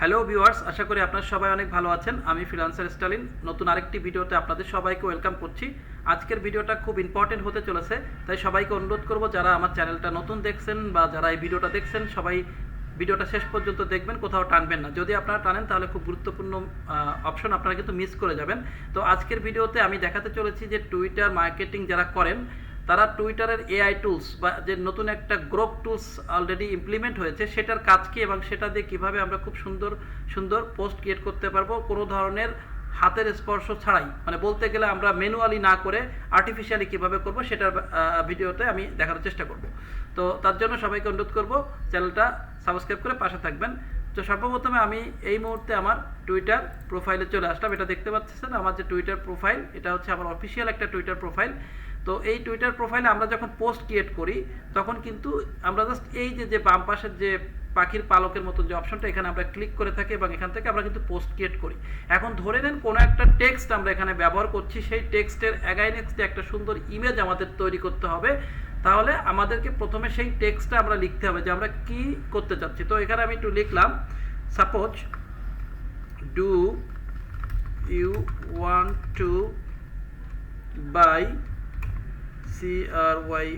Hello viewers আশা করি আপনারা সবাই অনেক ভালো আছেন। আমি ফ্রিলান্সার স্টালিন। নতুন আরেকটি ভিডিওতে আপনাদের সবাইকে ওয়েলকাম করছি। আজকের ভিডিওটা খুব ইম্পর্টেন্ট হতে চলেছে, তাই সবাইকে অনুরোধ করব, যারা আমার চ্যানেলটা নতুন দেখছেন বা যারা এই ভিডিওটা দেখছেন, সবাই ভিডিওটা শেষ পর্যন্ত দেখবেন, কোথাও টানবেন না। যদি আপনারা টানেন, তাহলে খুব গুরুত্বপূর্ণ অপশন আপনারা কিন্তু মিস করে যাবেন। তো আজকের ভিডিওতে আমি দেখাতে চলেছি যে টুইটার মার্কেটিং যারা করেন তারা টুইটারের এআই টুলস বা যে নতুন একটা গ্রোপ টুলস অলরেডি ইমপ্লিমেন্ট হয়েছে, সেটার কাজ কি এবং সেটা দিয়ে কীভাবে আমরা খুব সুন্দর সুন্দর পোস্ট ক্রিয়েট করতে পারব, কোনো ধরনের হাতের স্পর্শ ছাড়াই। মানে বলতে গেলে আমরা ম্যানুয়ালি না করে আর্টিফিশিয়ালি কীভাবে করব, সেটার ভিডিওতে আমি দেখানোর চেষ্টা করব। তো তার জন্য সবাইকে অনুরোধ করব, চ্যানেলটা সাবস্ক্রাইব করে পাশে থাকবেন। তো সর্বপ্রথমে আমি এই মুহূর্তে আমার টুইটার প্রোফাইলে চলে আসলাম। এটা দেখতে পাচ্ছেন, আমার যে টুইটার প্রোফাইল এটা হচ্ছে আমার অফিসিয়াল একটা টুইটার প্রোফাইল তো এই টুইটার প্রোফাইলে আমরা যখন পোস্ট ক্রিয়েট করি, তখন কিন্তু আমরা জাস্ট এই যে যে বাম পাশের যে পাখির পালকের মতো যে অপশনটা এখানে আমরা ক্লিক করে থাকি এবং এখান থেকে আমরা কিন্তু পোস্ট ক্রিয়েট করি। এখন ধরে নেন, কোনো একটা টেক্সট আমরা এখানে ব্যবহার করছি, সেই টেক্সটের অ্যাগাইনেক্সটে একটা সুন্দর ইমেজ আমাদের তৈরি করতে হবে তাহলে আমাদেরকে প্রথমে সেই টেক্সটটা আমরা লিখতে হবে যে আমরা কি করতে চাচ্ছি। তো এখানে আমি একটু লিখলাম suppose do you want to buy C R Y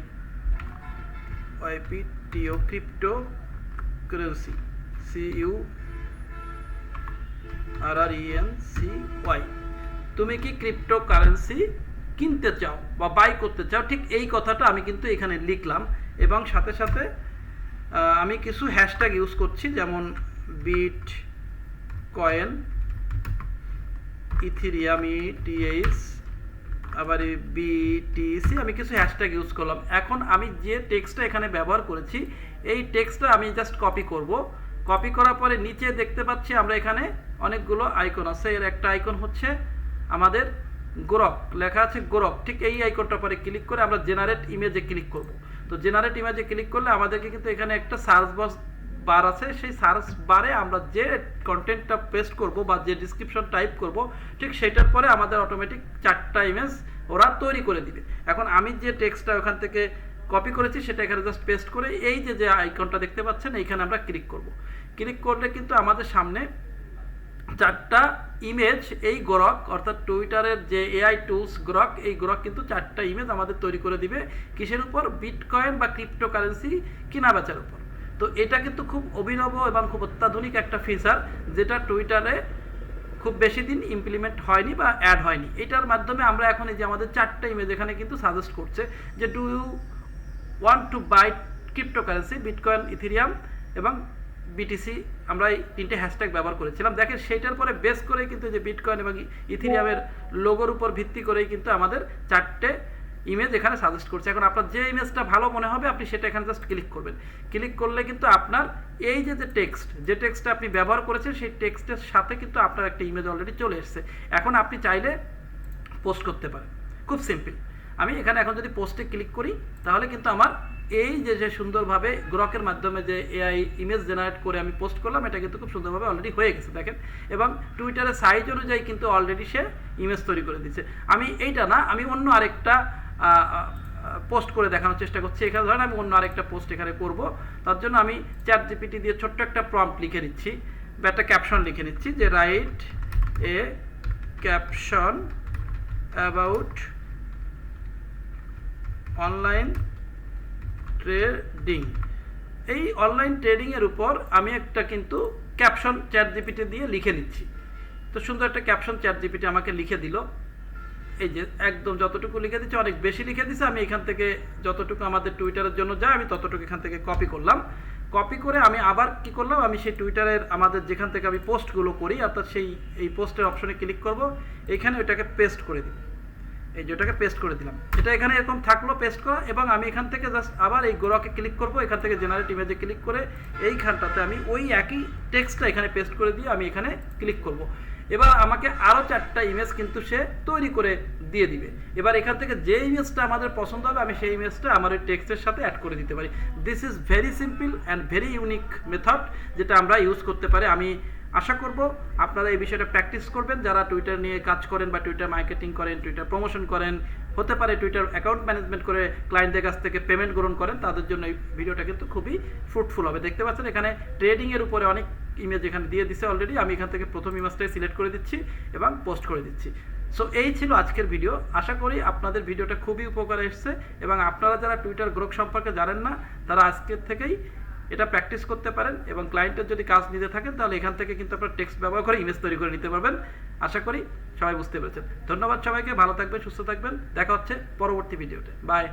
Y P T O crypto currency C U R R E N C Y তুমি কি ক্রিপ্টো কারেন্সি কিনতে চাও বা বাই করতে চাও, ঠিক এই কথাটা আমি কিন্তু এখানে লিখলাম এবং সাথে সাথে আমি কিছু হ্যাশট্যাগ ইউজ করছি, যেমন বিট কয়েন ইথিরিয়াম টিএইচ আবার বিটিসি আমি কিছু হ্যাশট্যাগ ইউজ করলাম। এখন আমি যে টেক্সটটা এখানে ব্যবহার করেছি, এই টেক্সটটা আমি জাস্ট কপি করব। কপি করার পরে নিচে দেখতে পাচ্ছি আমরা এখানে অনেকগুলো আইকন আছে। এর একটা আইকন হচ্ছে আমাদের গোরক লেখা আছে গোরক ঠিক এই আইকনটা পরে ক্লিক করে আমরা জেনারেট ইমেজে ক্লিক করব। তো জেনারেট ইমেজে ক্লিক করলে আমাদেরকে কিন্তু এখানে একটা সার্চ বক্স বার আছে। সেই সার্চ বারে আমরা যে কন্টেন্টটা পেস্ট করব বা যে ডিসক্রিপশন টাইপ করব, ঠিক সেটার পরে আমাদের অটোমেটিক চারটা ইমেজ ওরা তৈরি করে দিবে। এখন আমি যে টেক্সটটা ওখান থেকে কপি করেছি, সেটা এখানে জাস্ট পেস্ট করে এই যে যে আইকনটা দেখতে পাচ্ছেন, এইখানে আমরা ক্লিক করব। ক্লিক করলে কিন্তু আমাদের সামনে চারটা ইমেজ এই গ্রক অর্থাৎ টুইটারের যে এআই টুলস গ্রক এই গ্রক কিন্তু চারটা ইমেজ আমাদের তৈরি করে দিবে। কিসের উপর? বিটকয়েন বা ক্রিপ্টোকারেন্সি কেনা বেচার উপর। তো এটা কিন্তু খুব অভিনব এবং খুব অত্যাধুনিক একটা ফিচার যেটা টুইটারে খুব বেশি দিন ইমপ্লিমেন্ট হয়নি বা অ্যাড হয়নি। এটার মাধ্যমে আমরা এখন এই যে আমাদের চারটা ইমেজ এখানে কিন্তু সাজেস্ট করছে যে do you want to buy cryptocurrency bitcoin ethereum এবং বিটিসি আমরা এই তিনটে হ্যাশট্যাগ ব্যবহার করেছিলাম। দেখেন সেইটার পরে বেস করে কিন্তু যে বিটকয়েন এবং ইথিরিয়ামের লোগোর উপর ভিত্তি করেই কিন্তু আমাদের চারটে ইমেজ এখানে সাজেস্ট করছে। এখন আপনার যে ইমেজটা ভালো মনে হবে, আপনি সেটা এখানে জাস্ট ক্লিক করবেন। ক্লিক করলে কিন্তু আপনার এই যে যে টেক্সট যে টেক্সটটা আপনি ব্যবহার করেছেন, সেই টেক্সটের সাথে কিন্তু আপনার একটা ইমেজ অলরেডি চলে এসেছে। এখন আপনি চাইলে পোস্ট করতে পারেন। খুব সিম্পল আমি এখানে এখন যদি পোস্টে ক্লিক করি, তাহলে কিন্তু আমার এই যে যে সুন্দরভাবে গ্রকের মাধ্যমে যে এআই ইমেজ জেনারেট করে আমি পোস্ট করলাম, এটা কিন্তু খুব সুন্দরভাবে অলরেডি হয়ে গেছে, দেখেন। এবং টুইটারের সাইজ অনুযায়ী কিন্তু অলরেডি সে ইমেজ তৈরি করে দিচ্ছে। আমি এইটা না, আমি অন্য আরেকটা পোস্ট করে দেখানোর চেষ্টা করছি। এখানে ধরেন আমি অন্য আরেকটা পোস্ট এখানে করব। তার জন্য আমি চ্যাট জিপিটি দিয়ে ছোট্ট একটা প্রম্পট লিখে নিচ্ছি। বা একটা ক্যাপশন লিখে নিচ্ছি যে write a caption about online trading এই অনলাইন ট্রেডিংয়ের উপর আমি একটা কিন্তু ক্যাপশন চ্যাট জিপিটি দিয়ে লিখে নিচ্ছি। তো সুন্দর একটা ক্যাপশন চ্যাট জিপিটি আমাকে লিখে দিল। এই যে একদম যতটুকু লিখে দিচ্ছে, অনেক বেশি লিখে দিচ্ছে আমি এখান থেকে যতটুকু আমাদের টুইটারের জন্য যায়, আমি ততটুকু এখান থেকে কপি করলাম। কপি করে আমি আবার কি করলাম, আমি সেই টুইটারের আমাদের যেখান থেকে আমি পোস্টগুলো করি, অর্থাৎ সেই, এই পোস্টের অপশনে ক্লিক করব। এখানে ওইটাকে পেস্ট করে দিই এই যে ওটাকে পেস্ট করে দিলাম। এটা এখানে এরকম থাকল পেস্ট করা, এবং আমি এখান থেকে জাস্ট আবার এই গোড়াকে ক্লিক করব। এখান থেকে জেনারেট ইমেজে ক্লিক করে এইখানটাতে আমি ওই একই টেক্সটটা এখানে পেস্ট করে দিয়ে আমি এখানে ক্লিক করব। এবার আমাকে আরও চারটা ইমেজ কিন্তু সে তৈরি করে দিয়ে দিবে। এবার এখান থেকে যে ইমেজটা আমাদের পছন্দ হবে, আমি সেই ইমেজটা আমার ওই টেক্সটের সাথে অ্যাড করে দিতে পারি। This is very simple and very unique method যেটা আমরা ইউজ করতে পারি। আমি আশা করব আপনারা এই বিষয়টা প্র্যাকটিস করবেন। যারা টুইটার নিয়ে কাজ করেন বা টুইটার মার্কেটিং করেন টুইটার প্রমোশন করেন, হতে পারে টুইটার অ্যাকাউন্ট ম্যানেজমেন্ট করে ক্লায়েন্টদের কাছ থেকে পেমেন্ট গ্রহণ করেন, তাদের জন্য এই ভিডিওটা কিন্তু খুবই ফ্রুটফুল হবে। দেখতে পাচ্ছেন এখানে ট্রেডিংয়ের উপরে অনেক ইমেজ এখানে দিয়ে দিছে অলরেডি আমি এখান থেকে প্রথম ইমেজটাই সিলেক্ট করে দিচ্ছি এবং পোস্ট করে দিচ্ছি। সো এই ছিল আজকের ভিডিও আশা করি আপনাদের ভিডিওটা খুবই উপকারে এসেছে এবং আপনারা যারা টুইটার গ্রোক সম্পর্কে জানেন না, তারা আজকের থেকেই এটা প্র্যাকটিস করতে পারেন এবং ক্লায়েন্টের যদি কাজ নিতে থাকেন, তাহলে এখান থেকে কিন্তু আপনার টেক্সট ব্যবহার করে ইমেজ তৈরি করে নিতে পারবেন। আশা করি সবাই বুঝতে পেরেছেন। ধন্যবাদ সবাইকে, ভালো থাকবেন, সুস্থ থাকবেন। দেখা হচ্ছে পরবর্তী ভিডিওতে বাই